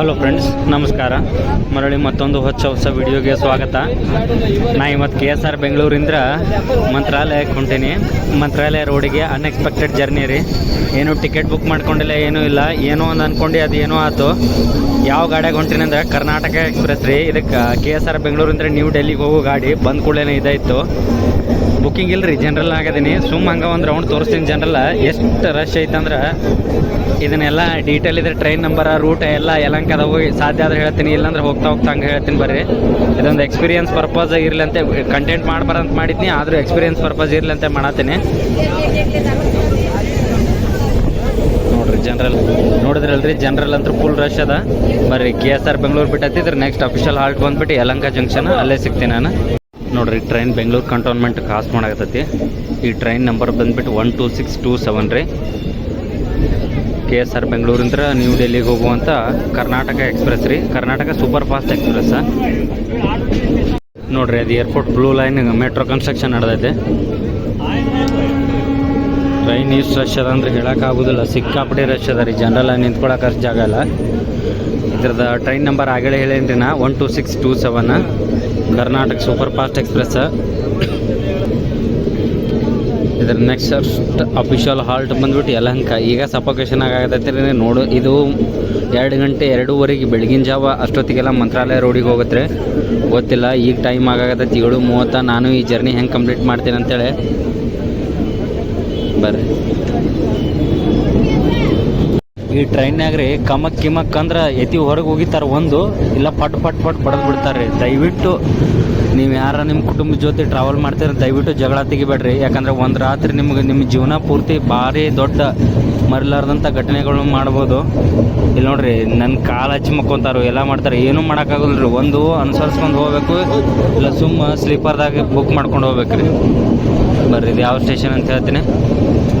Hello friends ನಮಸ್ಕಾರ. ಮರಳಿ ಮತ್ತೊಂದು ಹೊಸ ಹೊಸ ವಿಡಿಯೋಗೆ ಸ್ವಾಗತ. ನಾ ಇವತ್ತು ಕೆ ಎಸ್ ಆರ್ ಬೆಂಗಳೂರಿಂದ ಮಂತ್ರಾಲಯಕ್ಕೆ ಹೊಂಟೀನಿ. ಮಂತ್ರಾಲಯ ರೋಡಿಗೆ ಅನ್ಎಕ್ಸ್ಪೆಕ್ಟೆಡ್ ಜರ್ನಿ ರೀ. ಏನು ಟಿಕೆಟ್ ಬುಕ್ ಮಾಡ್ಕೊಂಡಿಲ್ಲ, ಏನೂ ಇಲ್ಲ. ಏನೋ ಒಂದು ಅಂದ್ಕೊಂಡು ಅದು ಏನೋ ಆಯ್ತು ಯಾವ ಗಾಡಿಯಾಗ ಹೊಂಟೀನಿ ಅಂದ್ರೆ ಕರ್ನಾಟಕ ಎಕ್ಸ್ಪ್ರೆಸ್ ರೀ. ಇದಕ್ಕೆ ಕೆ ಎಸ್ ಆರ್ ಬೆಂಗಳೂರಿಂದ ನ್ಯೂ ಡೆಲ್ಲಿಗೆ ಹೋಗೋ ಗಾಡಿ ಬಂದ ಕೂಡಲೇ ಇದಾಯಿತು. ಬುಕ್ಕಿಂಗ್ ರೀ ಜನರಲ್ ಆಗದೀನಿ. ಸುಮ್ಮ ಹಂಗೆ ಒಂದು ರೌಂಡ್ ತೋರಿಸ್ತೀನಿ ಜನರಲ್ ಎಷ್ಟು ರಶ್ ಐತಂದ್ರೆ ಇದನ್ನೆಲ್ಲ ಡೀಟೇಲ್ ಇದ್ರೆ ಟ್ರೈನ್ ನಂಬರ್ ರೂಟ್ ಎಲ್ಲ ಯಲಂಕದ ಹೋಗಿ ಸಾಧ್ಯ ಆದ್ರೆ ಹೇಳ್ತೀನಿ, ಇಲ್ಲಾಂದ್ರೆ ಹೋಗ್ತಾ ಹೋಗ್ತಾ ಹಂಗೆ ಹೇಳ್ತೀನಿ ಬರ್ರಿ. ಇದೊಂದು ಎಕ್ಸ್ಪೀರಿಯನ್ಸ್ ಪರ್ಪಸ್ ಇರಲಿ ಅಂತ. ಕಂಟೆಂಟ್ ಮಾಡ್ಬಾರಂತ ಮಾಡಿದ್ನಿ, ಆದರೂ ಎಕ್ಸ್ಪೀರಿಯನ್ಸ್ ಪರ್ಪಸ್ ಇರಲಿ ಅಂತ ಮಾಡತ್ತೀನಿ. ನೋಡ್ರಿ ಜನರಲ್ ನೋಡಿದ್ರಲ್ರಿ ಜನರಲ್ ಅಂತೂ ಫುಲ್ ರಶ್ ಅದ. ಬರ್ರಿ ಕೆ ಎಸ್ ಆರ್ ಬೆಂಗಳೂರು ಬಿಟ್ಟತ್ತಿದ್ರೆ ನೆಕ್ಸ್ಟ್ ಅಫಿಷಿಯಲ್ ಹಾಲ್ಟ್ ಬಂದ್ಬಿಟ್ಟು ಯಲಂಕ ಜಂಕ್ಷನ್ ಅಲ್ಲೇ ಸಿಗ್ತೀನಿ ನಾನು. ನೋಡ್ರಿ ಟ್ರೈನ್ ಬೆಂಗಳೂರು ಕಂಟೋನ್ಮೆಂಟ್ ಕಾಸ್ ಮಾಡಾಕತ್ತೈತಿ. ಈ ಟ್ರೈನ್ ನಂಬರ್ ಬಂದ್ಬಿಟ್ಟು one two six two seven ರೀ. ಕೆ ಎಸ್ ಆರ್ ಬೆಂಗಳೂರಿಂದ ನ್ಯೂ ಡೆಲ್ಲಿಗೆ ಹೋಗುವಂಥ ಕರ್ನಾಟಕ ಎಕ್ಸ್ಪ್ರೆಸ್ ರೀ. Karnataka superfast express. ನೋಡ್ರಿ, ಅದು airport blue line metro construction ನಡೆದೈತೆ. Train ಇಷ್ಟು ರಶ್ ಅದ ಅಂದ್ರೆ ಹೇಳೋಕ್ಕಾಗೋದಿಲ್ಲ ಸಿಕ್ಕಾಪಟ್ಟೆ ರಶ್ ಅದ ರೀ. ಜನರಲ್ ನಿಂತ್ಕೊಳಕ್ಕೆ ಅಷ್ಟು ಜಾಗ ಇಲ್ಲ. ಇದ್ರದ್ದು ಟ್ರೈನ್ ನಂಬರ್ ಆಗಲೇ ಹೇಳೇನ್ರಿ ನಾ. One two six two seven. Karnataka superfast express. ಇದ್ರ ನೆಕ್ಸ್ಟ್ ಅಫಿಷಿಯಲ್ ಹಾಲ್ಟ್ ಬಂದ್ಬಿಟ್ಟು ಯಲಹಂಕ. ಈಗ ಸಫೋಕೇಶನ್ ಆಗತೈತಿ ರೀ, ನೋಡು. ಇದು ಎರಡು ಗಂಟೆ ಎರಡೂವರೆಗೆ ಬೆಳಗಿನ ಜಾವ ಅಷ್ಟೊತ್ತಿಗೆಲ್ಲ ಮಂತ್ರಾಲಯ ರೋಡಿಗೆ ಹೋಗುತ್ತೆ ಗೊತ್ತಿಲ್ಲ, ಈಗ ಟೈಮ್ ಆಗಾಗತ್ತೈತಿ ಏಳು ಮೂವತ್ತ ನಾನು ಈ ಜರ್ನಿ ಹೆಂಗೆ ಕಂಪ್ಲೀಟ್ ಮಾಡ್ತೀನಿ ಅಂತೇಳಿ. ಬರ್ರಿ. ಈ ಟ್ರೈನ್ಯಾಗ ರೀ ಕಮಕ್ ಕಿಮಕ್ ಅಂದ್ರೆ ಎತಿ ಹೊರಗೆ ಹೋಗಿತಾರೆ ಒಂದು, ಇಲ್ಲ ಪಟ್ ಪಟ್ ಪಟ್ ಪಡೆದು ಬಿಡ್ತಾರೆ ದಯವಿಟ್ಟು ನೀವು ಯಾರ ನಿಮ್ಮ ಕುಟುಂಬದ ಜೊತೆ ಟ್ರಾವೆಲ್ ಮಾಡ್ತೀರ, ದಯವಿಟ್ಟು ಜಗಳ ತೆಗಿಬೇಡ್ರಿ. ಯಾಕಂದ್ರೆ ಒಂದು ರಾತ್ರಿ ನಿಮ್ಗೆ ನಿಮ್ಮ ಜೀವನ ಪೂರ್ತಿ ಭಾರಿ ದೊಡ್ಡ ಮರಿಲಾರ್ದಂಥ ಘಟನೆಗಳನ್ನ ಮಾಡ್ಬೋದು. ಇಲ್ಲಿ ನೋಡ್ರಿ ನನ್ನ ಕಾಲು ಹಚ್ಚಿ ಮಕ್ಕೊಂತಾರು, ಎಲ್ಲ ಮಾಡ್ತಾರೆ. ಏನೂ ಮಾಡೋಕ್ಕಾಗಲ್ಲ ಒಂದು ಅನುಸರಿಸ್ಕೊಂಡು ಹೋಗ್ಬೇಕು, ಇಲ್ಲ ಸುಮ್ಮ ಸ್ಲೀಪರ್ದಾಗ ಬುಕ್ ಮಾಡ್ಕೊಂಡು ಹೋಗ್ಬೇಕು ರೀ ಬರ್ರಿ, ಇದು ಯಾವ ಸ್ಟೇಷನ್ ಅಂತ ಹೇಳ್ತೀನಿ.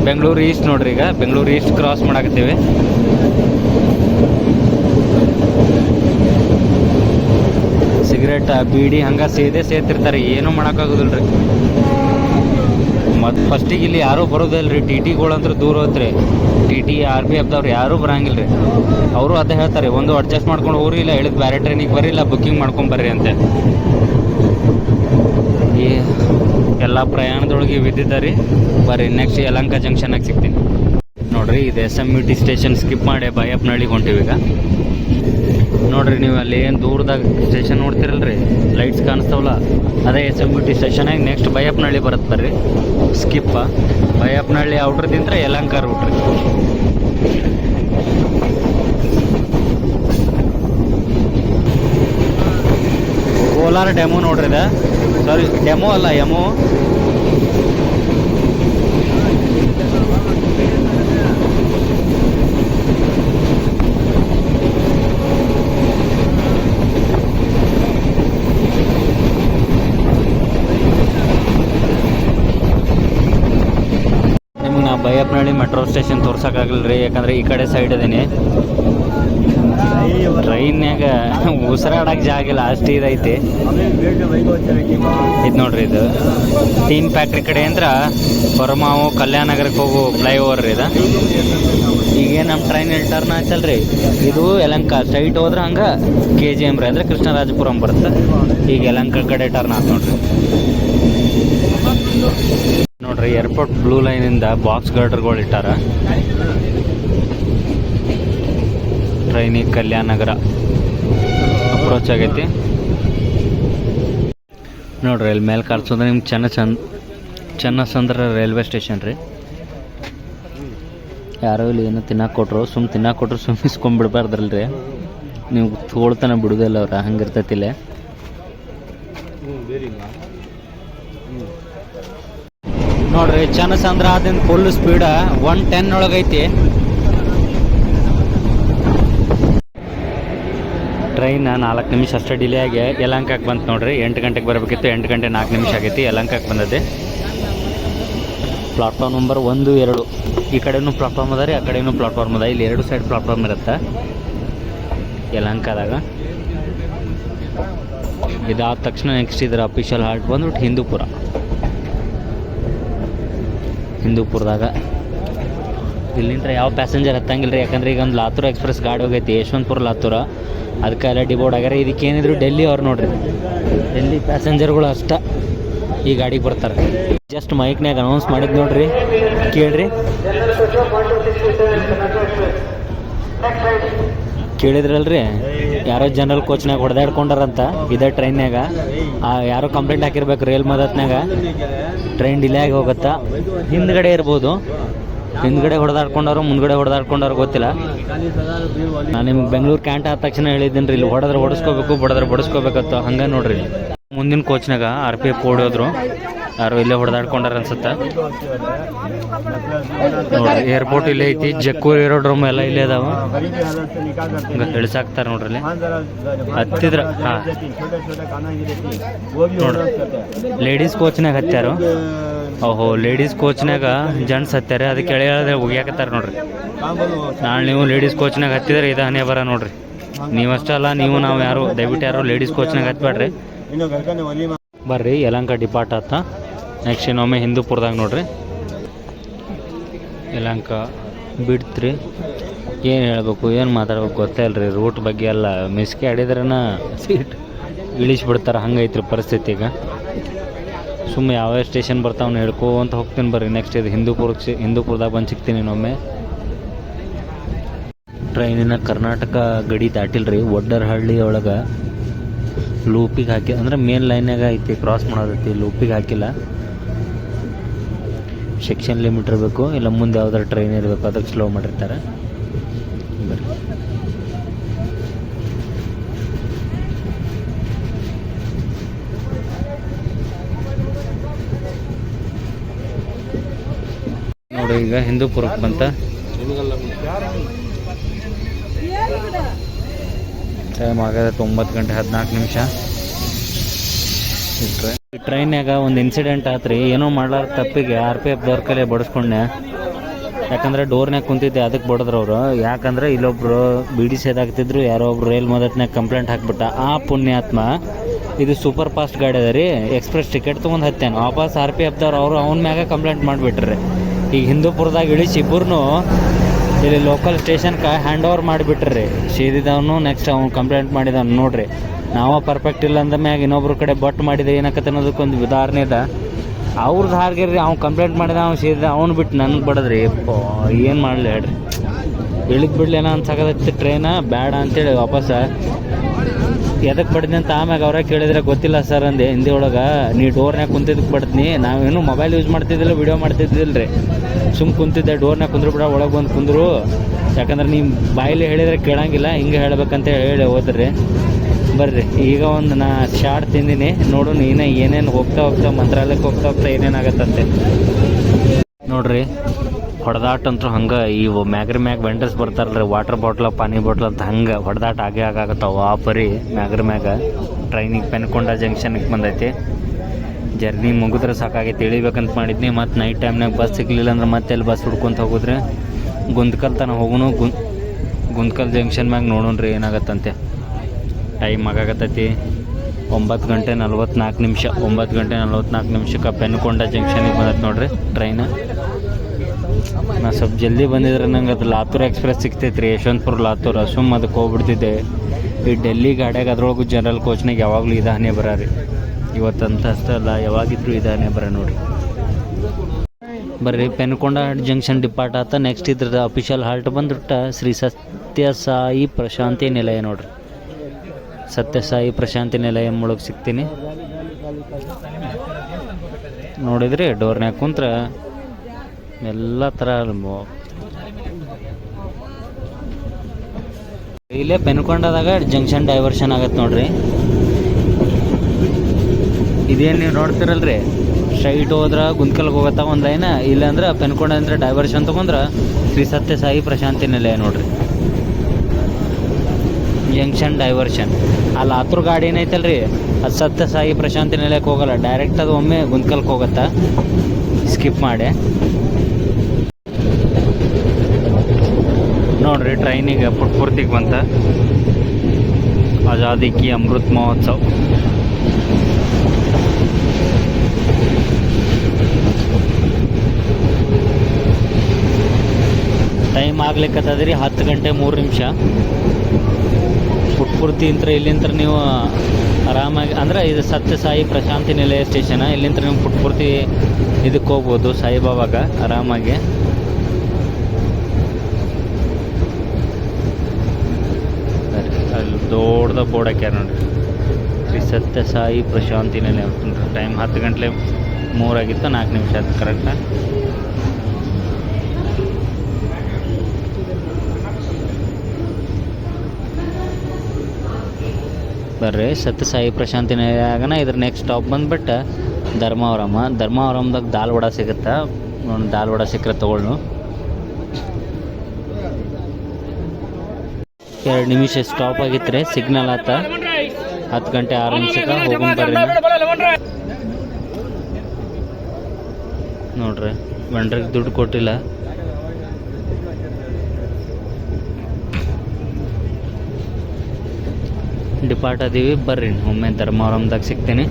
ಬೆಂಗಳೂರು ಈಸ್ಟ್ ನೋಡ್ರಿ ಈಗ. ಬೆಂಗಳೂರು ಈಸ್ಟ್ ಕ್ರಾಸ್ ಮಾಡಾಕತ್ತೀವಿ. ಸಿಗರೇಟ್, ಬೀಡಿ, ಹಂಗೆ ಸೇದೇ ಸೇತಿರ್ತಾರೆ ಏನೂ ಮಾಡೋಕ್ಕಾಗೋದಿಲ್ಲ ರೀ ಮತ್ತು ಫಸ್ಟಿಗೆ ಇಲ್ಲಿ ಯಾರೂ ಬರೋದಿಲ್ಲ ರೀ ಟಿ ಟಿಗಳಂತೂ ದೂರ ಹೋತ್ರಿ. ಟಿ ಟಿ, ಆರ್ ಪಿ ಎಫ್ದವ್ರು ಯಾರೂ ಬರಂಗಿಲ್ಲ ರೀ ಅವರು ಅದೇ ಹೇಳ್ತಾರೆ, ಒಂದು ಅಡ್ಜಸ್ಟ್ ಮಾಡ್ಕೊಂಡು ಹೋಗ್ರಿ, ಇಲ್ಲ ಹೇಳಿದ್ ಬೇರೆ ಟ್ರೈನಿಗೆ ಬರ್ರಿ, ಇಲ್ಲ ಬುಕ್ಕಿಂಗ್ ಮಾಡ್ಕೊಂಡು ಬರ್ರಿ ಅಂತ. ಈ ಎಲ್ಲ ಪ್ರಯಾಣದೊಳಗೆ ಬಿದ್ದಿದ್ದಾರೆ ಬರ್ರಿ ನೆಕ್ಸ್ಟ್ ಯಲಂಕ ಆಗಿ ಸಿಗ್ತೀನಿ. ನೋಡ್ರಿ, ಇದು S M V T station skip ಮಾಡಿ, ಬೈಯಪ್ಪನಹಳ್ಳಿಗೆ ಹೊಂಟಿವಿ ಈಗ. ನೋಡ್ರಿ ನೀವು ಅಲ್ಲಿ ಏನು ದೂರದಾಗ ಸ್ಟೇಷನ್ ನೋಡ್ತಿರಲ್ರಿ? ಲೈಟ್ಸ್ ಕಾಣಿಸ್ತಾವಲ್ಲ, ಅದೇ ಎಸ್ ಎಂ ಬಿ ಟಿ ಸ್ಟೇಷನಾಗ ನೆಕ್ಸ್ಟ್ ಬೈಯಪ್ಪನಹಳ್ಳಿ ಬರುತ್ತೆ ಬರ್ರಿ. ಸ್ಕಿಪ್ಪ ಬೈಯಪ್ಪನಹಳ್ಳಿ ಔಟ್ರದಿಂತ ಯಲಂಕಾರ ರೂಟ್ ರೀ. ಕೋಲಾರ ಡೆಮೋ ನೋಡ್ರಿ ಸಾರಿ ಡೆಮೋ ಅಲ್ಲ ಎಮೋ ಬೈಯಪ್ಪನಹಳ್ಳಿ ಮೆಟ್ರೋ ಸ್ಟೇಷನ್ ತೋರ್ಸೋಕ್ಕಾಗಲ್ಲ ರೀ, ಯಾಕಂದ್ರೆ ಈ ಕಡೆ ಸೈಡ್ ಇದೀನಿ ಟ್ರೈನ್ಯಾಗ ಉಸಿರಾಡಕ್ಕೆ ಜಾಗ ಇಲ್ಲ, ಅಷ್ಟು ಇದೈತಿ. ಇದು ನೋಡ್ರಿ ಇದು. ಟೀನ್ ಫ್ಯಾಕ್ಟ್ರಿ ಕಡೆ ಅಂದ್ರ ಹೊರಮಾವು ಕಲ್ಯಾಣ ನಗರಕ್ಕೆ ಹೋಗೋ ಫ್ಲೈಓವರ್ ರೀ ಇದು. ಈಗ ನಮ್ಮ ಟ್ರೈನ್ ಟರ್ನ್ ಆಯ್ತಲ್ರಿ? ಇದು ಯಲಂಕ ಸ್ಟ್ರೈಟ್ ಹೋದ್ರೆ ಹಂಗೆ ಕೆ ಜಿ ಎಂ ರೀ, ಅಂದ್ರೆ ಕೃಷ್ಣರಾಜಪುರಂ ಬರುತ್ತೆ. ಈಗ ಯಲಂಕ ಕಡೆ ಟರ್ನ್ ಆಯ್ತು ನೋಡ್ರಿ. ನೋಡ್ರಿ ಏರ್ಪೋರ್ಟ್ ಬ್ಲೂ ಲೈನಿಂದ ಬಾಕ್ಸ್ ಗಾರ್ಡರ್ಗಳು ಇಟ್ಟಾರ. ಟ್ರೈನಿಗೆ ಕಲ್ಯಾಣ ನಗರ ಅಪ್ರೋಚ್ ಆಗೈತಿ. ನೋಡ್ರಿ ಇಲ್ಲಿ ಮೇಲೆ ಕಾಣಿಸೋದ್ರೆ ನಿಮ್ಗೆ ಚೆನ್ನ ಚಂದ ಚೆನ್ನಸಂದ್ರ ರೈಲ್ವೆ ಸ್ಟೇಷನ್ ರೀ. ಯಾರೋ ಇಲ್ಲಿ ಏನೋ ತಿನ್ನಕ್ಕೆ ಕೊಟ್ರು ಸುಮ್ಮ ತಿನ್ನಕ್ಕೆ ಕೊಟ್ರು ಸುಮ್ಮ ಇಸ್ಕೊಂಡ್ಬಿಡ್ಬಾರ್ದ್ರಲ್ರಿ. ನೀವು ತೋಳ್ತನ ಬಿಡುದಿಲ್ಲ ಅವ್ರ, ಹಂಗಿರ್ತೈತಿ ನೋಡ್ರಿ ಚನ್ನಸಂದ್ರ ಆದಿಂದ ಫುಲ್ ಸ್ಪೀಡ ಒನ್ ಟೆನ್ ಒಳಗೈತಿ. ಟ್ರೈನ್ ನಾಲ್ಕು ನಿಮಿಷ ಅಷ್ಟೇ ಡಿಲೇ ಆಗಿ ಯಲಂಕಕ್ಕೆ ಬಂತು ನೋಡ್ರಿ, ಎಂಟು ಗಂಟೆಗೆ ಬರಬೇಕಿತ್ತು, ಎಂಟು ಗಂಟೆ ನಾಲ್ಕು ನಿಮಿಷ ಆಗೈತಿ ಯಲಂಕಕ್ಕೆ ಬಂದದೆ ಪ್ಲಾಟ್ಫಾರ್ಮ್ ನಂಬರ್ ಒಂದು, ಎರಡು. ಈ ಕಡೆನೂ ಪ್ಲಾಟ್ಫಾರ್ಮ್ ಅದ ರೀ, ಆ ಕಡೆನೂ ಪ್ಲಾಟ್ಫಾರ್ಮ್ ಅದ, ಇಲ್ಲಿ ಎರಡು ಸೈಡ್ ಪ್ಲಾಟ್ಫಾರ್ಮ್ ಇರುತ್ತೆ. ಯಲಂಕದಾಗ ಇದಾದ ತಕ್ಷಣ ನೆಕ್ಸ್ಟ್ ಇದರ ಅಫಿಷಿಯಲ್ ಹಾರ್ಟ್ ಬಂದ್ಬಿಟ್ಟು ಹಿಂದೂಪುರ. ಹಿಂದೂಪುರದಾಗ ಇಲ್ಲಿಂದ ಯಾವ ಪ್ಯಾಸೆಂಜರ್ ಹತ್ತಂಗಿಲ್ಲ ರೀ ಯಾಕಂದ್ರೆ ಈಗ ಒಂದು ಲಾತೂರ್ ಎಕ್ಸ್ಪ್ರೆಸ್ ಗಾಡಿ ಹೋಗೈತಿ, ಯಶವಂತಪುರ ಲಾತೂರ. ಅದಕ್ಕೆ ಎಲ್ಲ ಡಿಬೋರ್ಡ್ ಆಗ್ಯಾರ ಇದಕ್ಕೆ ಏನಿದ್ರು ಡೆಲ್ಲಿ ಅವ್ರು ನೋಡ್ರಿ. ಡೆಲ್ಲಿ ಪ್ಯಾಸೆಂಜರ್ಗಳು ಅಷ್ಟ ಈ ಗಾಡಿಗೆ ಬರ್ತಾರೆ. ಜಸ್ಟ್ ಮೈಕ್ನಾಗ ಅನೌನ್ಸ್ ಮಾಡಿದ್ ನೋಡ್ರಿ. ಕೇಳ್ರಿ. ಕೇಳಿದ್ರಲ್ರಿ? ಯಾರೋ ಜನರಲ್ ಕೋಚ್ನಾಗ ಹೊಡೆದಾಡ್ಕೊಂಡಾರಂತ ಇದೇ ಟ್ರೈನ್ಯಾಗ ಯಾರೋ ಕಂಪ್ಲೇಂಟ್ ಹಾಕಿರ್ಬೇಕು ರೈಲ್ ಮದತ್ನಾಗ ಟ್ರೈನ್ ಡಿಲೇ ಆಗಿ ಹೋಗುತ್ತಾ. ಹಿಂದ್ಗಡೆ ಇರ್ಬೋದು. ಹಿಂದ್ಗಡೆ ಹೊಡೆದಾಡ್ಕೊಂಡವ್ರು, ಮುಂದ್ಗಡೆ ಹೊಡೆದಾಡ್ಕೊಂಡವ್ರು ಗೊತ್ತಿಲ್ಲ. ನಾನು ನಿಮ್ಗೆ ಬೆಂಗಳೂರು ಕ್ಯಾಂಟ್ ಆದ ತಕ್ಷಣ ಹೇಳಿದ್ದೀನಿ ರೀ ಇಲ್ಲಿ ಹೊಡೆದ್ರೆ ಹೊಡಿಸ್ಕೋಬೇಕು, ಬಡದ್ರೆ ಬಡಿಸ್ಕೋಬೇಕತ್ತ ಹಂಗೆ ನೋಡ್ರಿ. ಮುಂದಿನ ಕೋಚ್ನಾಗ ಆರ್ ಪಿ ಎಫ್ ಓಡೋದ್ರು. ಯಾರು ಇಲ್ಲೇ ಹೊಡೆದಾಡ್ಕೊಂಡಾರ ಅನ್ಸುತ್ತೆ? ನೋಡ್ರಿ ಏರ್ಪೋರ್ಟ್ ಇಲ್ಲೇ ಐತಿ, ಜಕ್ಕೂರ್ ಏರೋಡ್ರೋಮ್ ಎಲ್ಲ ಇಲ್ಲೇ ಅದಾವ. ಇಳಿಸಾಕ್ತಾರ ನೋಡ್ರಿ ಹತ್ತಿದ್ರ, ಹಾ. ನೋಡ್ರಿ ಲೇಡೀಸ್ ಕೋಚ್ನಾಗ ಹತ್ಯಾರು? ಓಹೋ ಲೇಡೀಸ್ ಕೋಚ್ನಾಗ ಜೆಂಟ್ಸ್ ಹತ್ಯಾರ? ಅದಕ್ಕೆ ಎಳ್ದೆ ಒಗ್ಯಾಕತ್ತಾರ ನೋಡ್ರಿ. ನಾಳೆ ನೀವು ಲೇಡೀಸ್ ಕೋಚ್ನಾಗ ಹತ್ತಿದ್ರೆ ಇದು ಹನೇ ಬರ ನೋಡ್ರಿ. ನೀವಷ್ಟೇ ಅಲ್ಲ, ನೀವು ನಾವು ಯಾರು, ದಯವಿಟ್ಟು ಯಾರು ಲೇಡೀಸ್ ಕೋಚ್ನಾಗ ಹತ್ಬೇಡ್ರಿ ಬರ್ರಿ, ಯಲಂಕ ಡಿಪಾರ್ಟ್ ಆತ ನೆಕ್ಸ್ಟ್ ಇನ್ನೊಮ್ಮೆ ಹಿಂದೂಪುರದಾಗ ನೋಡ್ರಿ. ಇಲ್ಲಂಕ ಬಿಡ್ತ್ರಿ. ಏನು ಹೇಳ್ಬೇಕು ಏನು ಮಾತಾಡ್ಬೇಕು ಗೊತ್ತೇ ಇಲ್ರಿ. ರೂಟ್ ಬಗ್ಗೆ ಎಲ್ಲ ಮಿಸ್ಕೆ ಆಡಿದ್ರನ ಸೀಟ್ ಇಳಿಸ್ಬಿಡ್ತಾರೆ ಹಂಗೈತ್ರಿ ಪರಿಸ್ಥಿತಿ ಈಗ. ಸುಮ್ಮನೆ ಯಾವ ಸ್ಟೇಷನ್ ಬರ್ತಾವನ್ನ ಹೇಳ್ಕೊಂತ ಹೋಗ್ತೀನಿ ಬರ್ರಿ. ನೆಕ್ಸ್ಟ್ ಇದು ಹಿಂದೂಪುರಕ್ಕೆ ಹಿಂದೂಪುರದಾಗ ಬಂದು ಸಿಗ್ತೀನಿ ಇನ್ನೊಮ್ಮೆ. ಟ್ರೈನಿನ ಕರ್ನಾಟಕ ಗಡಿ ದಾಟಿಲ್ರಿ. ಒಡ್ಡರಹಳ್ಳಿ ಒಳಗೆ ಲೂಪಿಗೆ ಹಾಕಿ ಅಂದ್ರೆ ಮೇನ್ ಲೈನ್ಯಾಗ ಐತಿ ಕ್ರಾಸ್ ಮಾಡೋದೈತಿ ಲೂಪಿಗೆ ಹಾಕಿಲ್ಲ. ಸೆಕ್ಷನ್ ಲಿಮಿಟ್ ಇರಬೇಕು, ಇಲ್ಲ ಮುಂದೆ ಯಾವ್ದಾರು ಟ್ರೈನ್ ಇರಬೇಕು, ಅದಕ್ಕೆ ಸ್ಲೋ ಮಾಡಿರ್ತಾರೆ. ನೋಡಿ ಈಗ ಹಿಂದೂಪುರಕ್ಕೆ ಬಂತ. ಟೈಮ್ ಆಗದೆ ತೊಂಬತ್ತು ಗಂಟೆ ಹದಿನಾಲ್ಕು ನಿಮಿಷ. ಈ ಟ್ರೈನ್ಯಾಗ ಒಂದು ಇನ್ಸಿಡೆಂಟ್ ಆತ್ರಿ. ಏನೋ ಮಾಡ್ಲಾರ ತಪ್ಪಿಗೆ ಆರ್ ಪಿ ಎಫ್ ದವ್ರ ಕೈಲಿ ಬಡಿಸ್ಕೊಂಡೆ ಯಾಕಂದ್ರೆ ಡೋರ್ನ್ಯಾಗ ಕುಂತಿದ್ದೆ ಅದಕ್ಕೆ ಬಡದ್ರು ಅವರು. ಯಾಕಂದ್ರೆ ಇಲ್ಲೊಬ್ರು ಬಿಡಿ ಸೇದಾಗ್ತಿದ್ರು, ಯಾರೋ ಒಬ್ರು ರೈಲ್ ಮದತ್ನಾಗ ಕಂಪ್ಲೇಂಟ್ ಹಾಕ್ಬಿಟ್ಟ. ಆ ಪುಣ್ಯಾತ್ಮ, ಇದು ಸೂಪರ್ ಫಾಸ್ಟ್ ಗಾಡಿ ಅದ ರೀ. ಎಕ್ಸ್ಪ್ರೆಸ್ ಟಿಕೆಟ್ ತೊಗೊಂಡು ಹತ್ತೇನು ವಾಪಸ್ ಆರ್ ಪಿ ಎಫ್ದವ್ರು ಅವರು ಅವನ ಮ್ಯಾಗ ಕಂಪ್ಲೇಂಟ್ ಮಾಡಿಬಿಟ್ರಿ ಈಗ ಹಿಂದೂಪುರದಾಗ ಇಳಿಸಿ ಇಬ್ಬರು ಇಲ್ಲಿ ಲೋಕಲ್ ಸ್ಟೇಷನ್ಗೆ ಹ್ಯಾಂಡ್ ಓವರ್ ಮಾಡಿಬಿಟ್ರಿ. ಸೀದಿದವನು ನೆಕ್ಸ್ಟ್ ಅವ್ನು ಕಂಪ್ಲೇಂಟ್ ಮಾಡಿದವನು ನೋಡ್ರಿ. ನಾವ ಪರ್ಫೆಕ್ಟ್ ಇಲ್ಲ ಅಂದ ಮ್ಯಾಗ ಇನ್ನೊಬ್ರ ಕಡೆ ಬಟ್ ಮಾಡಿದ್ರೆ ಏನಕ್ಕತ್ತೆ ಅನ್ನೋದಕ್ಕೊಂದು ಉದಾಹರಣೆ ಇದೆ ಅವ್ರದ್ದು ಹಾರ್ಗಿರ್ರಿ ಅವ್ನು ಕಂಪ್ಲೇಂಟ್ ಮಾಡಿದ, ಅವ್ನು ಸೀದ, ಅವ್ನು ಬಿಟ್ಟು ನನಗೆ ಬಡದ್ರಿ. ಏನು ಮಾಡಲಿ ಹೇಳ್ರಿ. ಇಳಿದ್ ಬಿಡ್ಲೇನ ಅನ್ಸಕತ್ತೈತಿ ಟ್ರೈನ ಬೇಡ ಅಂತೇಳಿ ವಾಪಸ್ ಎದಕ್ಕೆ ಬಡ್ದೆ ಅಂತ ಆಮ್ಯಾಗ ಅವ್ರ ಕೇಳಿದ್ರೆ ಗೊತ್ತಿಲ್ಲ ಸರ್ ಅಂದೆ. ಹಿಂದಿ ಒಳಗೆ, ನೀ ಡೋರ್ನ್ಯಾಗ ಕುಂತಿದ್ದಕ್ಕೆ ಬಡ್ತೀನಿ ನಾವೇನು ಮೊಬೈಲ್ ಯೂಸ್ ಮಾಡ್ತಿದ್ದಿಲ್ಲ ವಿಡಿಯೋ ಮಾಡ್ತಿದ್ದಿಲ್ಲ ರೀ ಸುಮ್ ಕುಂತಿದ್ದೆ, ಡೋರ್ನ್ಯಾಗ ಕುಂದ್ರು ಬಿಡ, ಒಳಗೆ ಬಂದು ಕುಂದ್ರು. ಯಾಕಂದ್ರೆ ನೀವು ಬಾಯಲ್ಲಿ ಹೇಳಿದ್ರೆ ಕೇಳಂಗಿಲ್ಲ, ಹಿಂಗೆ ಹೇಳ್ಬೇಕಂತ ಹೇಳಿ ಹೋದ್ರಿ. ಬರ್ರಿ, ಈಗ ಒಂದು ನಾ ಶಾರ್ಟ್ ತಿಂದಿನಿ. ನೋಡು, ನೀನೇ ಏನೇನು ಹೋಗ್ತಾ ಹೋಗ್ತಾ ಮಂತ್ರಾಲಯಕ್ಕೆ ಹೋಗ್ತಾ ಹೋಗ್ತಾ ಏನೇನಾಗತ್ತಂತೆ. ನೋಡ್ರಿ ಹೊಡೆದಾಟ ಅಂತೂ ಹಂಗೆ ಈ ಮ್ಯಾಗ್ರ ಮ್ಯಾಗ ವೆಂಡರ್ಸ್ ಬರ್ತಾರಲ್ರಿ ವಾಟರ್ ಬಾಟ್ಲ ಪಾನಿ ಬಾಟ್ಲ್ ಅಂತ ಹಂಗೆ ಹೊಡೆದಾಟ ಆಗೇ ಆಗಾಕತ್ತಾವ. ಆ ಪರಿ ಮ್ಯಾಗ್ರಿ ಮ್ಯಾಗ ಟ್ರೈನಿಗೆ ಪೆನ್ಕೊಂಡ ಜಂಕ್ಷನ್ಗೆ ಬಂದೈತಿ. ಜರ್ನಿ ಮುಗಿದ್ರೆ ಸಾಕಾಗೈತಿ, ಇಳಿಬೇಕಂತ ಮಾಡಿದ್ನಿ. ಮತ್ತು ನೈಟ್ ಟೈಮ್ನಾಗ ಬಸ್ ಸಿಗ್ಲಿಲ್ಲ ಅಂದ್ರೆ ಮತ್ತೆ ಎಲ್ಲಿ ಬಸ್ ಹುಡ್ಕೊಂತ ಹೋಗಿದ್ರೆ? ಗುಂದ್ಕಲ್ ತನಕ ಹೋಗುನು, ಗುನ್ ಗುಂತ್ಕಲ್ ಜಂಕ್ಷನ್ ಮ್ಯಾಗ ನೋಡೋಣ್ರಿ ಏನಾಗತ್ತಂತೆ. ಟೈಮ್ ಆಗಾಕತ್ತೈತಿ. ಒಂಬತ್ತು ಗಂಟೆ ನಲ್ವತ್ನಾಲ್ಕು ನಿಮಿಷ, ಒಂಬತ್ತು ಗಂಟೆ ನಲ್ವತ್ನಾಲ್ಕು ನಿಮಿಷಕ್ಕೆ ಪೆನ್ಕೊಂಡ ಜಂಕ್ಷನಿಗೆ ಬಂದೈತೆ ನೋಡ್ರಿ ಟ್ರೈನ್ ನಾ ಸ್ವಲ್ಪ ಜಲ್ದಿ ಬಂದಿದ್ರೆ ನಂಗೆ ಅದು ಲಾತೂರ್ ಎಕ್ಸ್ಪ್ರೆಸ್ ಸಿಗ್ತೈತ್ರಿ, ಯಶವಂತಪುರ ಲಾತೂರ್ ಸುಮ್ಮ ಅದಕ್ಕೆ ಹೋಗ್ಬಿಡ್ತಿದ್ದೆ. ಈ ಡೆಲ್ಲಿ ಗಾಡ್ಯಾಗ ಅದ್ರೊಳಗೂ ಜನರಲ್ ಕೋಚ್ನಾಗ ಯಾವಾಗಲೂ ಇದಾನೆ ಬರ ರೀ ಇವತ್ತಂತ ಅಷ್ಟಲ್ಲ ಯಾವಾಗಿದ್ರು ಇದಾನೆ ಬರ ನೋಡಿ ಬರ್ರಿ, ಪೆನ್ಕೊಂಡ ಜಂಕ್ಷನ್ ಡಿಪಾರ್ಟ್ ಆತ ನೆಕ್ಸ್ಟ್ ಇದ್ರದ್ದು ಅಫಿಷಿಯಲ್ ಹಾಲ್ಟ್ ಬಂದ್ಬಿಟ್ಟ ಶ್ರೀ ಸತ್ಯಸಾಯಿ ಪ್ರಶಾಂತಿ ನಿಲಯ ನೋಡ್ರಿ. ಸತ್ಯಸಾಯಿ ಪ್ರಶಾಂತಿ ನಿಲಯ ಮುಳುಗ್ ಸಿಗ್ತೀನಿ. ನೋಡಿದ್ರಿ ಡೋರ್ನ್ಯಾಗ ಕುಂತ್ರ ಎಲ್ಲ ಥರ ಇಲ್ಲೇ ಪೆನ್ಕೊಂಡದಾಗ ಜಂಕ್ಷನ್ ಡೈವರ್ಷನ್ ಆಗತ್ತೆ ನೋಡ್ರಿ. ಇದೇನು ನೀವು ನೋಡ್ತಿರಲ್ರಿ? ಸ್ಟ್ರೈಟ್ ಹೋದ್ರೆ ಗುಂತ್ಕಲ್ಗೆ ಹೋಗತ್ತ ಒಂದು ಲೈನ ಇಲ್ಲಾಂದ್ರೆ ಪೆನ್ಕೊಂಡ ಅಂದ್ರೆ ಡೈವರ್ಷನ್ ತೊಗೊಂಡ್ರೆ ಶ್ರೀ ಸತ್ಯಸಾಯಿ ಪ್ರಶಾಂತಿ ನಿಲಯ ನೋಡ್ರಿ. ಜಂಕ್ಷನ್ ಡೈವರ್ಷನ್ ಅಲ್ಲಿ ಹತ್ರ ಗಾಡಿ ಏನೈತಲ್ರಿ? ಅದು ಸತ್ಯಸಾಯಿ ಪ್ರಶಾಂತಿ ನಿಲಯಕ್ಕೆ ಹೋಗಲ್ಲ ಡೈರೆಕ್ಟ್ ಅದು ಒಮ್ಮೆ ಗುಂತ್ಕಲ್ಗೆ ಹೋಗತ್ತಾ? ಸ್ಕಿಪ್ ಮಾಡಿ. ನೋಡ್ರಿ, ಟ್ರೈನಿಗೆ ಪುಟ್ಪುರ್ತಿಗೆ ಬಂತ. ಆಜಾದಿ ಕಿ ಅಮೃತ್ ಮಹೋತ್ಸವ. ಟೈಮ್ ಆಗ್ಲಿಕ್ಕತ್ತದ್ರಿ ಹತ್ತು ಗಂಟೆ ಮೂರು ನಿಮಿಷ. ಪುಟ್ಪುರ್ತಿ ಅಂತ ಇಲ್ಲಿಂತ್ರ ನೀವು ಆರಾಮಾಗಿ, ಅಂದ್ರೆ ಇದು ಸತ್ಯಸಾಯಿ ಪ್ರಶಾಂತಿ ನಿಲಯ ಸ್ಟೇಷನ್ ಇಲ್ಲಿಂತ ನೀವು ಪುಟ್ಪುರ್ತಿ ಇದಕ್ಕೆ ಹೋಗ್ಬೋದು ಸಾಯಿಬಾಬಾಗ ಆರಾಮಾಗಿ ಬರ್ರಿ, ಅಲ್ಲಿ ದೊಡ್ಡದ ಬೋರ್ಡ್ ಹಾಕ್ಯಾರ ನೋಡ್ರಿ. ಶ್ರೀ ಸತ್ಯಸಾಯಿ ಪ್ರಶಾಂತಿ ಅಂತ ಟೈಮ್ ಹತ್ತು ಗಂಟೆ ಮೂರಾಗಿತ್ತು ನಾಲ್ಕು ನಿಮಿಷ ಆಯ್ತು ಕರೆಕ್ಟಾ ಬರ್ರಿ ಸತ್ಯಸಾಯಿ ಪ್ರಶಾಂತಿ ಆಗನ ಇದ್ರ ನೆಕ್ಸ್ಟ್ ಸ್ಟಾಪ್ ಬಂದ್ಬಿಟ್ಟು ಧರ್ಮಾವರಮ. ಧರ್ಮಾವರಮ್ದಾಗ ದಾಲ್ ವಡ ಸಿಗುತ್ತೆ? ದಾಲ್ ವಡ ಸಿಕ್ಕರೆ ತಗೊಳ್ಳು ಎರಡು ನಿಮಿಷ ಸ್ಟಾಪ್ ಆಗಿತ್ತು ಸಿಗ್ನಲ್ ಆತ. ಹತ್ತು ಗಂಟೆ ಆರು ನಿಮಿಷಕ್ಕೆ ಹೋಗಿ ಬರ್ರಿ. ನೋಡ್ರಿ, ಬಂಡ್ರಿಗೆ ದುಡ್ಡು ಕೊಟ್ಟಿಲ್ಲ. ಡಿಪಾರ್ಟ್ ಅದೀವಿ, ಬರ್ರಿ ಒಮ್ಮೆ ಧರ್ಮಾವರಮ್ದಾಗ ಸಿಗ್ತೀನಿ.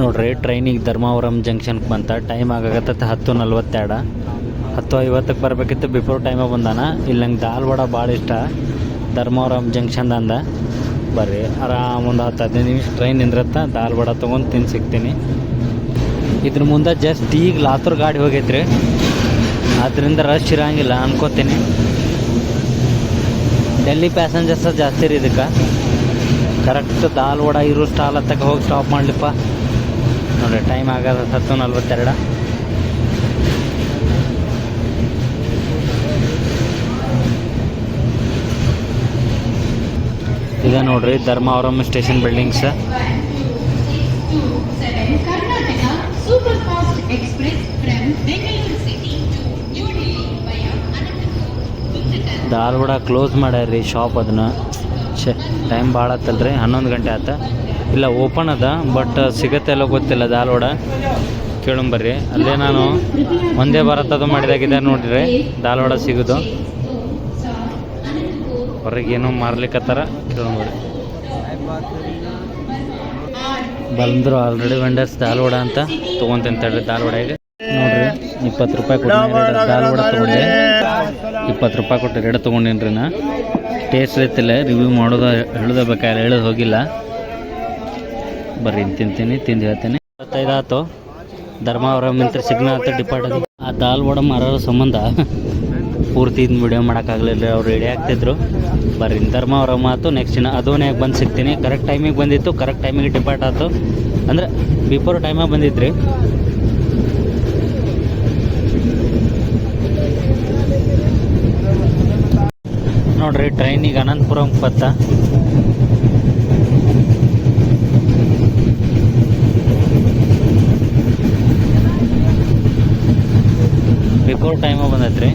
ನೋಡ್ರಿ ಟ್ರೈನಿಗೆ ಧರ್ಮಾವರಂ ಜಂಕ್ಷನ್ಗೆ ಬಂತ. ಟೈಮ್ ಆಗಾಗತ್ತ ಹತ್ತು ನಲ್ವತ್ತೆರಡು. ಹತ್ತು ಐವತ್ತಕ್ಕೆ ಬರಬೇಕಿತ್ತು ಬಿಫೋರ್ ಟೈಮಾಗ ಬಂದಾನ. ಇಲ್ಲಿ ನಂಗೆ ದಾಲ್ ವಡ ಭಾಳ ಇಷ್ಟ. ಧರ್ಮವರಂ ಜಂಕ್ಷನ್ ಅಂದ. ಬರ್ರಿ, ಆರಾಮ ಒಂದು ಹತ್ತು ಹದಿನೈದು ನಿಮಿಷ ಟ್ರೈನ್ ನಿಂದ್ರತ್ತ, ದಾಲ್ ವಡ ತೊಗೊಂಡು ತಿಂದು ಸಿಗ್ತೀನಿ. ಇದ್ರ ಮುಂದೆ ಜಸ್ಟ್ ಈಗ ಲಾತೂರ್ ಗಾಡಿ ಹೋಗೈತ್ರಿ. ಅದರಿಂದ ರಶ್ ಇರೋಂಗಿಲ್ಲ ಅನ್ಕೋತೀನಿ. ಡೆಲ್ಲಿ ಪ್ಯಾಸೆಂಜರ್ಸ ಜಾಸ್ತಿ ರೀ ಇದಕ್ಕೆ. ಕರೆಕ್ಟ್ ದಾಲ್ ವಡ ಇರೋ ಸ್ಟಾಲ್ ಹತ್ತಕ್ಕೆ ಹೋಗಿ ಸ್ಟಾಪ್ ಮಾಡ್ಲಿಪ್ಪ. ನೋಡ್ರಿ ಟೈಮ್ ಆಗದ ಹತ್ತು ನಲ್ವತ್ತೆರಡು. Delhi ನೋಡ್ರಿ Dharmavaram station buildings Dharwad close ಮಾಡ್ಯಾರ್ರಿ ಶಾಪ್ ಅದನ್ನ ಛೇ ಟೈಮ್ ಭಾಳ ಆತಲ್ರಿ, ಹನ್ನೊಂದು ಗಂಟೆ ಆತ. ಇಲ್ಲ ಓಪನ್ ಅದ ಬಟ್ ಸಿಗತ್ತೆ ಎಲ್ಲೋ ಗೊತ್ತಿಲ್ಲ ಧಾರವಾಡ. ವಡ ಕೇಳಂಬರ್ರಿ ಅಲ್ಲೇ ನಾನು ಒಂದೇ ಭಾರತ್ ಅದು ಮಾಡಿದಾಗಿದೆ ನೋಡ್ರಿ, ಧಾರವಾಡ ವಡ ಸಿಗೋದು. ಹೊರಗೆ ಏನೋ ಮಾರ್ಲಿಕ್ಕತ್ತಾರ ಕೇಳ್ಬೋದು ಬಂದ್ರು ಆಲ್ರೆಡಿ ವೆಂಡರ್ಸ್ ದಾಲ್ ವಡ ಅಂತ. ತೊಗೊಂತೀನಿ ತಡ್ರಿ ದಾಲ್ ವಡೆಗೆ ನೋಡ್ರಿ, ಇಪ್ಪತ್ತು ರೂಪಾಯಿ ಕೊಟ್ಟು ದಾಲ್ ವಡ ತೊಗೊಂಡೆ. ಇಪ್ಪತ್ತು ರೂಪಾಯಿ ಕೊಟ್ಟು ಎರಡು ತೊಗೊಂಡೇನ್ರಿ ನಾ. ಟೇಸ್ಟ್ ಐತಿಲ್ಲ ರಿವ್ಯೂ ಮಾಡೋದು ಹೇಳೋದು ಬೇಕಾಗಿಲ್ಲ ಹೇಳೋದು ಹೋಗಿಲ್ಲ. ಬರ್ರಿ ತಿಂತೀನಿ, ತಿಂದು ಹೇಳ್ತೀನಿ. ಇಪ್ಪತ್ತೈದು ಆಯ್ತು ಧರ್ಮಾವರ ಮಿಂತ್ರ ಸಿಗ್ನಲ್ ಆಯ್ತು ಡಿಪಾರ್ಟ್ ಆ ದಾಲ್ ವಡ ಮಾರೋ ಸಂಬಂಧ. ಪೂರ್ತಿ ಇದನ್ನ ವಿಡಿಯೋ ಮಾಡೋಕ್ಕಾಗಲಿಲ್ಲ, ಅವ್ರು ರೆಡಿ ಆಗ್ತಿದ್ರು. ಬರ್ರಿ, ಧರ್ಮ ಅವರ ಮಾತು ನೆಕ್ಸ್ಟ್ ಇನ್ನು ಅದೋನ್ಯಾಗ ಬಂದು ಸಿಗ್ತೀನಿ. ಕರೆಕ್ಟ್ ಟೈಮಿಗೆ ಬಂದಿತ್ತು ಕರೆಕ್ಟ್ ಟೈಮಿಗೆ ಡಿಪಾರ್ಟ್ ಆಯಿತು ಅಂದ್ರೆ ಬಿಫೋರ್ ಟೈಮಾಗ ಬಂದಿದ್ರಿ. ನೋಡ್ರಿ ಟ್ರೈನಿಗೆ ಅನಂತಪುರಂ ಬತ್ತ ಬಿಫೋರ್ ಟೈಮ ಬಂದೈತ್ರಿ.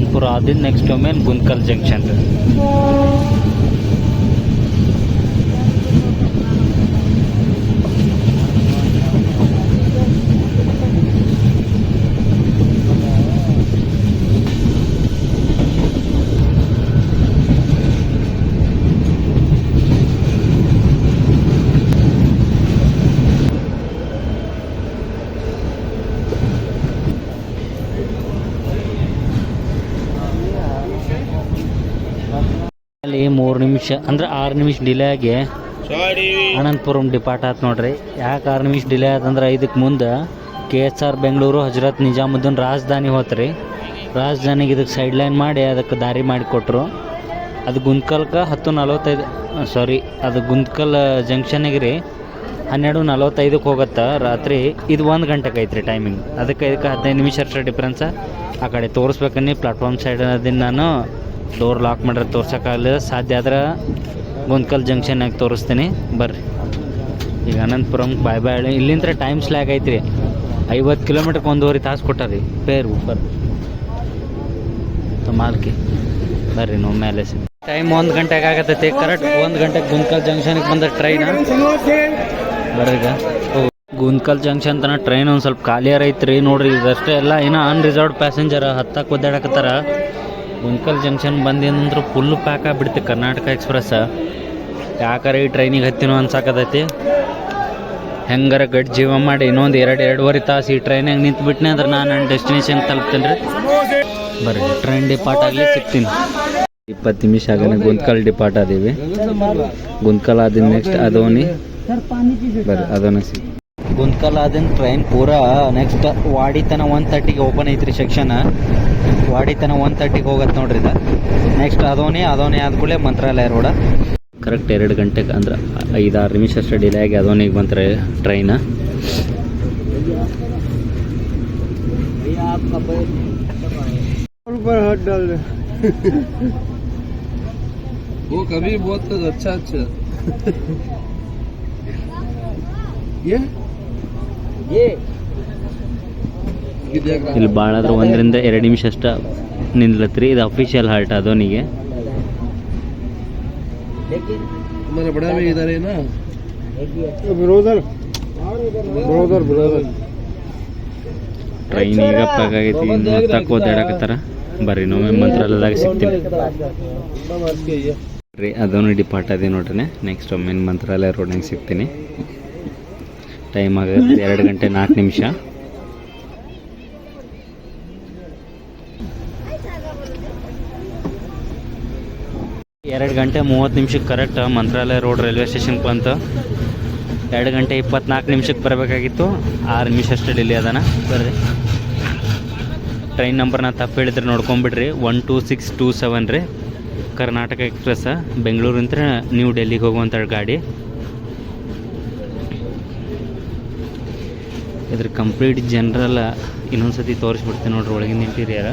ಅನಂತಪುರ ಆದಿದ್ದು ನೆಕ್ಸ್ಟ್ ಒಮ್ಮೆ ಗುಂತ್ಕಲ್ ಜಂಕ್ಷನ್ ಅಲ್ಲಿ ಮೂರು ನಿಮಿಷ ಅಂದ್ರೆ ಆರು ನಿಮಿಷ ಡಿಲೇ ಆಗಿ ಅನಂತಪುರಂ ಡಿಪಾರ್ಟ್ ಆಯ್ತು ನೋಡ್ರಿ. ಯಾಕೆ ಆರು ನಿಮಿಷ ಡಿಲೇ ಆಯ್ತಂದ್ರೆ ಇದಕ್ಕೆ ಮುಂದೆ K S R Bengaluru Hazrat Nizamuddin Rajdhani ಹೋತ್ರಿ. ರಾಜಧಾನಿಗೆ ಇದಕ್ಕೆ ಸೈಡ್ ಲೈನ್ ಮಾಡಿ ಅದಕ್ಕೆ ದಾರಿ ಮಾಡಿ ಕೊಟ್ಟರು ಅದು ಗುಂತ್ಕಲ್ಗೆ ಹತ್ತು ನಲವತ್ತೈದು ಸಾರಿ ಅದು ಗುಂದ್ಕಲ್ ಜಂಕ್ಷನಿಗೆ ರೀ ಹನ್ನೆರಡು ನಲವತ್ತೈದಕ್ಕೆ ಹೋಗುತ್ತಾ ರಾತ್ರಿ. ಇದು ಒಂದು ಗಂಟೆಗೆ ಐತ್ರಿ ಟೈಮಿಂಗ್ ಅದಕ್ಕೆ ಇದಕ್ಕೆ ಹದಿನೈದು ನಿಮಿಷ ಅಷ್ಟು ಡಿಫ್ರೆನ್ಸ ಆ ಕಡೆ ತೋರಿಸ್ಬೇಕನ್ನಿ ಪ್ಲಾಟ್ಫಾರ್ಮ್ ಸೈಡ್ ಅದನ್ನು ನಾನು. ಡೋರ್ ಲಾಕ್ ಮಾಡ್ರೆ ತೋರ್ಸೋಕ್ಕಾಗಲಿಲ್ಲ. ಸಾಧ್ಯ ಆದ್ರೆ ಗುಂತ್ಕಲ್ ಜಂಕ್ಷನ್ನಾಗ ತೋರಿಸ್ತೀನಿ. ಬರ್ರಿ. ಈಗ ಅನಂತಪುರಂ ಬಾಯ್ ಬಾಯ್ ಹೇಳಿ ಇಲ್ಲಿಂದ ಟೈಮ್ ಸ್ಲ್ಯಾಗ್ ಐತ್ರಿ. ಐವತ್ತು ಕಿಲೋಮೀಟ್ರ್ ಒಂದೂವರೆ ತಾಸು ಕೊಟ್ಟಾರಿ. ಪೇರ್ ಬರ್ರಿ. ಮಾಲ್ಕಿ ಬರ್ರಿ, ನಾವು ಮೇಲೆ ಟೈಮ್ ಒಂದು ಗಂಟೆಗೆ ಆಗತ್ತೈತಿ. ಕರೆಕ್ಟ್ ಒಂದು ಗಂಟೆಗೆ ಗುಂದ್ಕಲ್ ಜಂಕ್ಷನ್ಗೆ ಬಂದ ಟ್ರೈನ್ ಬರ್ರಿ ಈಗ. ಗುಂತ್ಕಲ್ ಜಂಕ್ಷನ್ ತನಕ ಟ್ರೈನ್ ಒಂದು ಸ್ವಲ್ಪ ಖಾಲಿಯಾರ ಐತ್ರಿ. ನೋಡ್ರಿ, ಇದಷ್ಟೇ ಎಲ್ಲ ಏನೋ ಅನ್ರಿಸರ್ವ್ಡ್ ಪ್ಯಾಸೆಂಜರ್ ಹತ್ತಕ್ಕೆ ಒದ್ದಾಡಕತ್ತಾರ. ಗುಂತ್ಕಲ್ ಜಂಕ್ಷನ್ ಬಂದೇನಂದ್ರೆ ಫುಲ್ ಪ್ಯಾಕ್ ಆಗಿಬಿಡ್ತು ಕರ್ನಾಟಕ ಎಕ್ಸ್ಪ್ರೆಸ್ ಯಾಕಾರ ಈ ಟ್ರೈನಿಗೆ ಹತ್ತಿನೋ ಅನ್ಸಾಕತೈತಿ. ಹೆಂಗಾರ ಗಡ್ ಜೀವ ಮಾಡಿ ಇನ್ನೊಂದು ಎರಡು ಎರಡೂವರೆ ತಾಸು ಈ ಟ್ರೈನಾಗ ನಿಂತು ಬಿಟ್ನೆ ಅಂದ್ರೆ ನಾನು ನನ್ನ ಡೆಸ್ಟಿನೇಷನ್ ತಲುಪ್ತೇನೆ ರೀ ಬರ್ರಿ ಟ್ರೈನ್ ಡಿಪಾರ್ಟ್ ಆಗಲಿ ಸಿಗ್ತೀನಿ. ಇಪ್ಪತ್ತು ನಿಮಿಷ ಆಗನೆ ಗುಂತ್ಕಲ್ ಡಿಪಾರ್ಟ್ ಆದೀವಿ. ಗುಂತ್ಕಲ್ ಆದಿನ ನೆಕ್ಸ್ಟ್ ಅದೋನಿ ಬರ್ರಿ ಅದೋನ ಸಿಗ್ ಗುಂತ್ಕಲ್ ಆದಿನ ಟ್ರೈನ್ ಪೂರಾ ನೆಕ್ಸ್ಟ್ ವಾಡಿತನ ಒನ್ ತರ್ಟಿಗೆ ಓಪನ್ ಐತ್ರಿ ಸೆಕ್ಷನ್ ವಾಡಿತನ ಒನ್ ತರ್ಟಿಗೆ ಹೋಗತ್ತೆ ನೋಡ್ರಿ ಇದು ನೆಕ್ಸ್ಟ್ ಅದೋನಿ ಅದೋನಿ ಆದ ಕೂಡಲೇ ಮಂತ್ರಾಲಯ ರೋಡ ಕರೆಕ್ಟ್ ಎರಡು ಗಂಟೆಗೆ ಅಂದ್ರೆ ಐದಾರು ನಿಮಿಷ ಅಷ್ಟೇ ಡಿಲೇ ಆಗಿ ಅದೋನಿಗೆ ಬಂತ್ರೆ ಟ್ರೈನ್ वो कभी बहुत अच्छा अच्छा ये ये देख रहा ಇಲ್ಲಿ ಭಾಳ ಆದ್ರೆ ಒಂದರಿಂದ ಎರಡು ನಿಮಿಷ ಅಷ್ಟ ನಿಂದ್ಲತ್ರಿ. ಇದು ಅಫಿಷಿಯಲ್ ಹಾಲ್ಟ್ ಅದೋನಿಗೆ ಟ್ರೈನ್ ಈಗ ಪಾಕಾಗೈತಿ ಇನ್ನು ಹತ್ತಕ್ಕೆ ಓದಾಡಕತ್ತಾರ ಬರ್ರಿ ನೋವೇ ಮಂತ್ರಾಲಯದಾಗ ಸಿಗ್ತೀನಿ. ರೀ ಅದನ್ನು ಡಿಪಾರ್ಟ್ ಅದೇ ನೋಡ್ರಿ. ನೆಕ್ಸ್ಟ್ ಒಮ್ಮೆ ಮಂತ್ರಾಲಯ ರೋಡ್ನಾಗ ಸಿಗ್ತೀನಿ. ಟೈಮ್ ಆಗುತ್ತೆ ಎರಡು ಗಂಟೆ ನಾಲ್ಕು ನಿಮಿಷ. ಎರಡು ಗಂಟೆ ಮೂವತ್ತು ನಿಮಿಷಕ್ಕೆ ಕರೆಕ್ಟ್ ಮಂತ್ರಾಲಯ ರೋಡ್ ರೈಲ್ವೆ ಸ್ಟೇಷನ್ಗೆ ಬಂತು. ಎರಡು ಗಂಟೆ ಇಪ್ಪತ್ನಾಲ್ಕು ನಿಮಿಷಕ್ಕೆ ಬರಬೇಕಾಗಿತ್ತು. ಆರು ನಿಮಿಷ ಅಷ್ಟೇ ಡಿಲೇ ಅದಾನ. ಬರ್ರಿ. ಟ್ರೈನ್ ನಂಬರ್ನ ತಪ್ಪು ಹೇಳಿದ್ರೆ ನೋಡ್ಕೊಂಬಿಡ್ರಿ. One two six two seven ರೀ. ಕರ್ನಾಟಕ ಎಕ್ಸ್ಪ್ರೆಸ್ ಬೆಂಗಳೂರಿಂದ ನ್ಯೂ ಡೆಲ್ಲಿಗೆ ಹೋಗುವಂಥ ಗಾಡಿ. ಇದ್ರ ಕಂಪ್ಲೀಟ್ ಜನರಲ್ ಇನ್ನೊಂದು ಸತಿ ತೋರಿಸ್ಬಿಡ್ತೀನಿ ನೋಡ್ರಿ, ಒಳಗಿನ ಇಂಟೀರಿಯರ್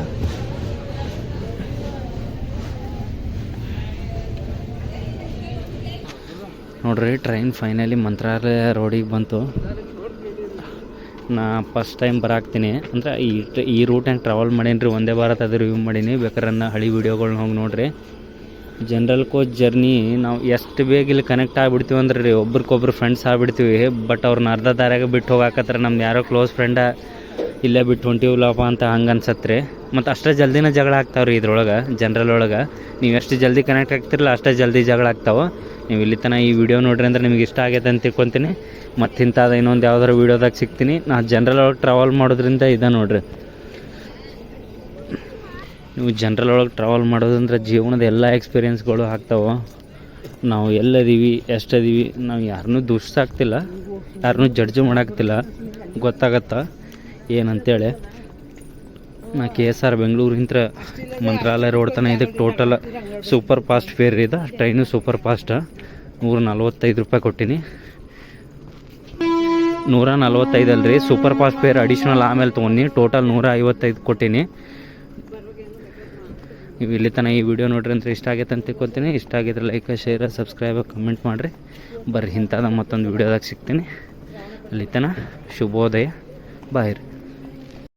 ನೋಡ್ರಿ ಟ್ರೈನ್ ಫೈನಲಿ ಮಂತ್ರಾಲಯ ರೋಡಿಗೆ ಬಂತು. ನಾ ಫಸ್ಟ್ ಟೈಮ್ ಬರಾಕ್ತೀನಿ. ಅಂದ್ರೆ ಈ ಈ ರೂಟ್ ಹೆಂಗೆ ಟ್ರಾವೆಲ್ ಮಾಡೀನಿ ರೀ ಒಂದೇ ಭಾರತ ಅದು ರಿವ್ಯೂ ಮಾಡೀನಿ. ಬೇಕಾದ್ರೆ ನನ್ನ ಹಳಿ ವೀಡಿಯೋಗಳ್ನ ಹೋಗಿ ನೋಡ್ರಿ. ಜನರಲ್ ಕೋಚ್ ಜರ್ನಿ ನಾವು ಎಷ್ಟು ಬೇಗ ಇಲ್ಲಿ ಕನೆಕ್ಟ್ ಆಗಿಬಿಡ್ತೀವಿ ಅಂದ್ರೆ ರೀ. ಒಬ್ರಿಗೊಬ್ರು ಫ್ರೆಂಡ್ಸ್ ಆಗಿಬಿಡ್ತೀವಿ. ಬಟ್ ಅವ್ರನ್ನ ಅರ್ಧ ದಾರ್ಯಾಗ ಬಿಟ್ಟು ಹೋಗಾಕತ್ರ ನಮ್ದು ಯಾರೋ ಕ್ಲೋಸ್ ಫ್ರೆಂಡ ಇಲ್ಲೇ ಬಿಟ್ಟು ಹೊಂಟಿವಲ್ಲಪ್ಪ ಅಂತ ಹಂಗೆ ಅನ್ಸತ್ತೆ ಮತ್ತು ಅಷ್ಟೇ ಜಲ್ದಿನೇ ಜಗಳ ಆಗ್ತಾವ್ರಿ ಇದ್ರೊಳಗೆ ಜನರಲ್ ಒಳಗೆ ನೀವು ಎಷ್ಟು ಜಲ್ದಿ ಕನೆಕ್ಟ್ ಆಗ್ತಿರಲ್ಲ ಅಷ್ಟೇ ಜಲ್ದಿ ಜಗಳ ಆಗ್ತಾವೆ. ನೀವು ಇಲ್ಲಿ ತನಕ ಈ ವಿಡಿಯೋ ನೋಡ್ರಿ ಅಂದ್ರೆ ನಿಮ್ಗೆ ಇಷ್ಟ ಆಗೈತೆ ಅಂತ ತಿಳ್ಕೊತೀನಿ. ಮತ್ತು ಇಂಥದ್ದು ಇನ್ನೊಂದು ಯಾವ್ದಾರು ವೀಡಿಯೋದಾಗ ಸಿಗ್ತೀನಿ. ನಾ ಜನರಲ್ ಒಳಗೆ ಟ್ರಾವೆಲ್ ಮಾಡೋದ್ರಿಂದ ಇದೆ ನೋಡ್ರಿ. ನೀವು ಜನರಲ್ ಒಳಗೆ ಟ್ರಾವೆಲ್ ಮಾಡೋದಂದ್ರೆ ಜೀವನದ ಎಲ್ಲ ಎಕ್ಸ್ಪೀರಿಯೆನ್ಸ್ಗಳು ಆಗ್ತಾವೆ. ನಾವು ಎಲ್ಲದೀವಿ, ಎಷ್ಟದೀವಿ, ನಾವು ಯಾರನ್ನೂ ದುಷ್ಟಾಗ್ತಿಲ್ಲ ಯಾರನ್ನೂ ಜಡ್ಜು ಮಾಡಾಕ್ತಿಲ್ಲ ಗೊತ್ತಾಗತ್ತಾ? ಏನಂತೇಳಿ, ನಾ ಕೆ ಎಸ್ ಆರ್ ಬೆಂಗಳೂರಿಂತ ಮಂತ್ರಾಲಯ ರೋಡ್ ತನಕ ಇದಕ್ಕೆ ಟೋಟಲ್ ಸೂಪರ್ ಫಾಸ್ಟ್ ಫೇರ್ ಇದೆ. ಟ್ರೈನು ಸೂಪರ್ ಫಾಸ್ಟ್ ನೂರ ನಲ್ವತ್ತೈದು ರೂಪಾಯಿ ಕೊಟ್ಟಿನಿ. ನೂರ ನಲ್ವತ್ತೈದು ಅಲ್ರಿ. ಸೂಪರ್ ಫಾಸ್ಟ್ ಫೇರ್ ಅಡಿಷ್ನಲ್ ಆಮೇಲೆ ತೊಗೊಂಡು ಟೋಟಲ್ ನೂರ ಐವತ್ತೈದು ಕೊಟ್ಟಿನಿ. ನೀವು ಇಲ್ಲಿ ತನಕ ಈ ವಿಡಿಯೋ ನೋಡ್ರಿ ಅಂತ ಇಷ್ಟ ಆಗೈತೆ ಅಂತ ತಿಳ್ಕೊತೀನಿ. ಇಷ್ಟ ಆಗಿದ್ರೆ ಲೈಕ್ ಶೇರ್ ಸಬ್ಸ್ಕ್ರೈಬ್ ಕಮೆಂಟ್ ಮಾಡಿರಿ. ಬರ್ರಿ ಇಂಥದ ಮತ್ತೊಂದು ವಿಡಿಯೋದಾಗ ಸಿಗ್ತೀನಿ. ಅಲ್ಲಿ ತನಕ ಶುಭೋದಯ. ಬಾಯ್ ರೀ.